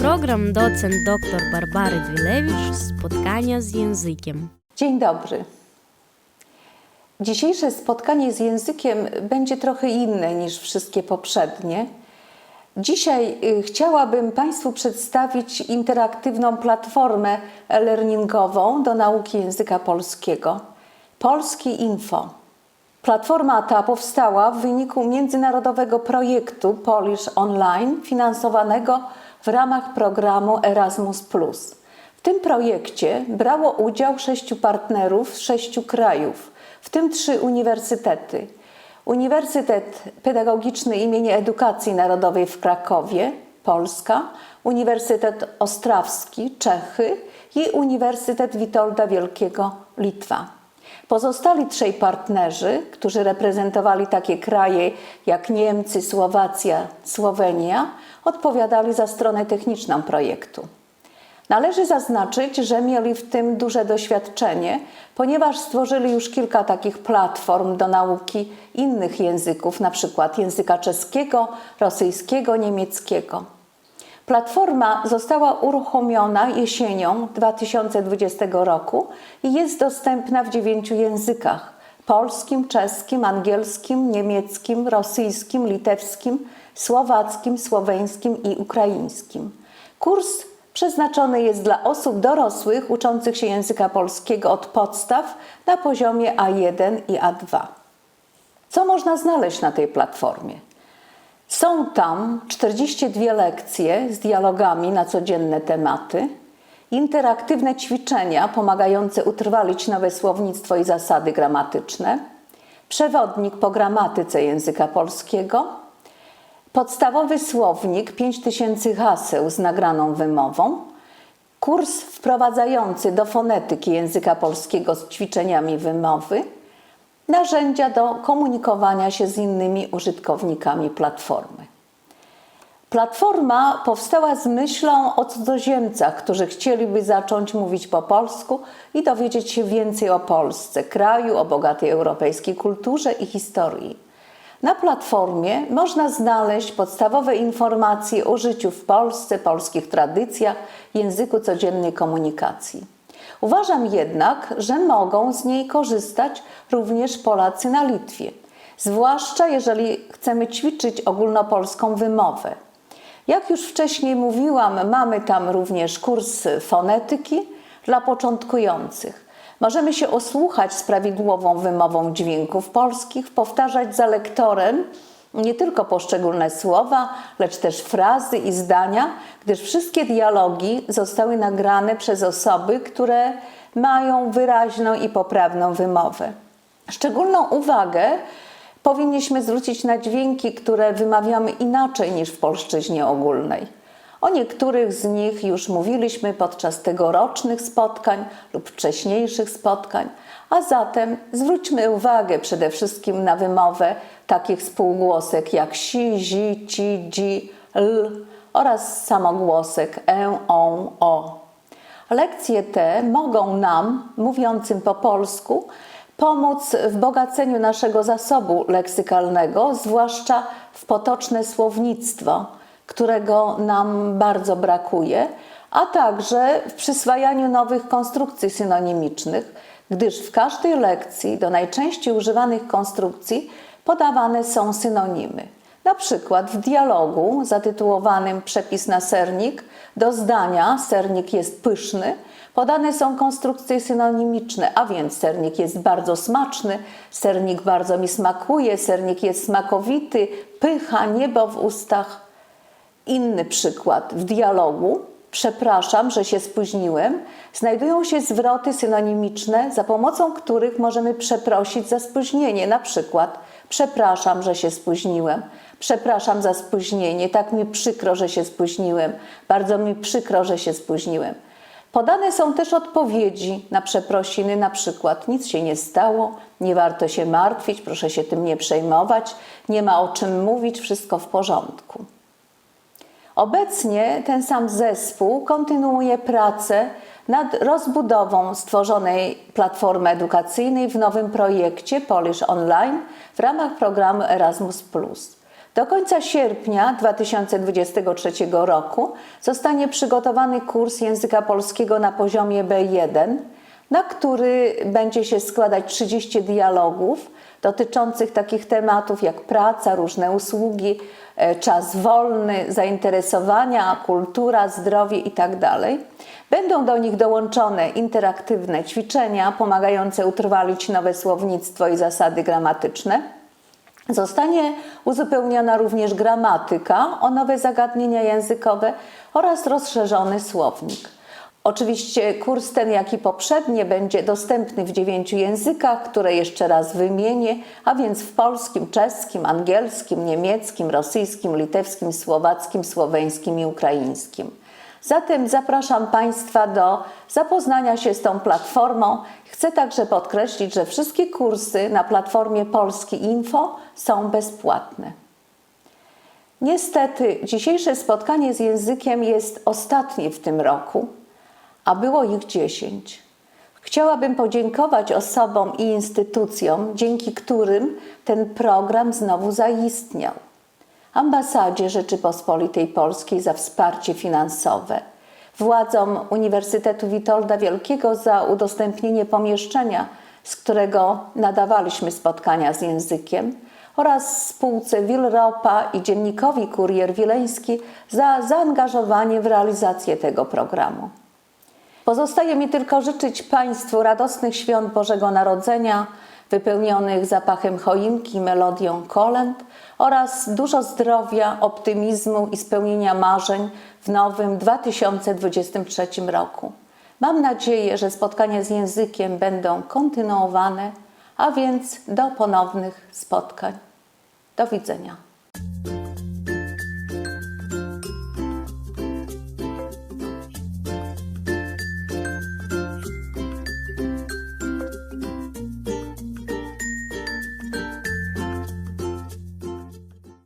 Program docent dr Barbary Dwilewicz Spotkania z językiem. Dzień dobry. Dzisiejsze spotkanie z językiem będzie trochę inne niż wszystkie poprzednie. Dzisiaj y, chciałabym Państwu przedstawić interaktywną platformę e-learningową do nauki języka polskiego. Polski Info. Platforma ta powstała w wyniku międzynarodowego projektu Polish Online finansowanego w ramach programu Erasmus. W tym projekcie brało udział sześciu partnerów z sześciu krajów, w tym trzy uniwersytety. Uniwersytet Pedagogiczny imienia Edukacji Narodowej w Krakowie, Polska, Uniwersytet Ostrawski, Czechy i Uniwersytet Witolda Wielkiego, Litwa. Pozostali trzej partnerzy, którzy reprezentowali takie kraje jak Niemcy, Słowacja, Słowenia, odpowiadali za stronę techniczną projektu. Należy zaznaczyć, że mieli w tym duże doświadczenie, ponieważ stworzyli już kilka takich platform do nauki innych języków, np. języka czeskiego, rosyjskiego, niemieckiego. Platforma została uruchomiona jesienią 2020 roku i jest dostępna w dziewięciu językach: polskim, czeskim, angielskim, niemieckim, rosyjskim, litewskim, słowackim, słoweńskim i ukraińskim. Kurs przeznaczony jest dla osób dorosłych uczących się języka polskiego od podstaw na poziomie A1 i A2. Co można znaleźć na tej platformie? Są tam 42 lekcje z dialogami na codzienne tematy, interaktywne ćwiczenia pomagające utrwalić nowe słownictwo i zasady gramatyczne, przewodnik po gramatyce języka polskiego, podstawowy słownik 5000 haseł z nagraną wymową, kurs wprowadzający do fonetyki języka polskiego z ćwiczeniami wymowy, narzędzia do komunikowania się z innymi użytkownikami platformy. Platforma powstała z myślą o cudzoziemcach, którzy chcieliby zacząć mówić po polsku i dowiedzieć się więcej o Polsce, kraju, o bogatej europejskiej kulturze i historii. Na platformie można znaleźć podstawowe informacje o życiu w Polsce, polskich tradycjach, języku codziennej komunikacji. Uważam jednak, że mogą z niej korzystać również Polacy na Litwie, zwłaszcza jeżeli chcemy ćwiczyć ogólnopolską wymowę. Jak już wcześniej mówiłam, mamy tam również kurs fonetyki dla początkujących. Możemy się osłuchać z prawidłową wymową dźwięków polskich, powtarzać za lektorem nie tylko poszczególne słowa, lecz też frazy i zdania, gdyż wszystkie dialogi zostały nagrane przez osoby, które mają wyraźną i poprawną wymowę. Szczególną uwagę powinniśmy zwrócić na dźwięki, które wymawiamy inaczej niż w polszczyźnie ogólnej. O niektórych z nich już mówiliśmy podczas tegorocznych spotkań lub wcześniejszych spotkań, a zatem zwróćmy uwagę przede wszystkim na wymowę takich spółgłosek jak si, zi, ci, dzi, l oraz samogłosek e, on, o. Lekcje te mogą nam, mówiącym po polsku, pomóc w bogaceniu naszego zasobu leksykalnego, zwłaszcza w potoczne słownictwo, którego nam bardzo brakuje, a także w przyswajaniu nowych konstrukcji synonimicznych, gdyż w każdej lekcji do najczęściej używanych konstrukcji podawane są synonimy. Na przykład w dialogu zatytułowanym Przepis na sernik do zdania sernik jest pyszny podane są konstrukcje synonimiczne, a więc sernik jest bardzo smaczny, sernik bardzo mi smakuje, sernik jest smakowity, pycha, niebo w ustach. Inny przykład w dialogu przepraszam, że się spóźniłem, znajdują się zwroty synonimiczne, za pomocą których możemy przeprosić za spóźnienie. Na przykład przepraszam, że się spóźniłem, przepraszam za spóźnienie, tak mi przykro, że się spóźniłem, bardzo mi przykro, że się spóźniłem. Podane są też odpowiedzi na przeprosiny, na przykład nic się nie stało, nie warto się martwić, proszę się tym nie przejmować, nie ma o czym mówić, wszystko w porządku. Obecnie ten sam zespół kontynuuje pracę nad rozbudową stworzonej platformy edukacyjnej w nowym projekcie Polish Online w ramach programu Erasmus. Do końca sierpnia 2023 roku zostanie przygotowany kurs języka polskiego na poziomie B1, na który będzie się składać 30 dialogów dotyczących takich tematów jak praca, różne usługi, e, czas wolny, zainteresowania, kultura, zdrowie itd. Będą do nich dołączone interaktywne ćwiczenia pomagające utrwalić nowe słownictwo i zasady gramatyczne. Zostanie uzupełniona również gramatyka o nowe zagadnienia językowe oraz rozszerzony słownik. Oczywiście kurs ten, jak i poprzednie, będzie dostępny w dziewięciu językach, które jeszcze raz wymienię, a więc w polskim, czeskim, angielskim, niemieckim, rosyjskim, litewskim, słowackim, słoweńskim i ukraińskim. Zatem zapraszam Państwa do zapoznania się z tą platformą. Chcę także podkreślić, że wszystkie kursy na platformie Polski Info są bezpłatne. Niestety, dzisiejsze spotkanie z językiem jest ostatnie w tym roku, a było ich dziesięć. Chciałabym podziękować osobom i instytucjom, dzięki którym ten program znowu zaistniał. Ambasadzie Rzeczypospolitej Polskiej za wsparcie finansowe, władzom Uniwersytetu Witolda Wielkiego za udostępnienie pomieszczenia, z którego nadawaliśmy spotkania z językiem, oraz spółce Wilropa i dziennikowi Kurier Wileński za zaangażowanie w realizację tego programu. Pozostaje mi tylko życzyć Państwu radosnych świąt Bożego Narodzenia, wypełnionych zapachem choinki melodią kolęd oraz dużo zdrowia, optymizmu i spełnienia marzeń w nowym 2023 roku. Mam nadzieję, że spotkania z językiem będą kontynuowane, a więc do ponownych spotkań. Do widzenia.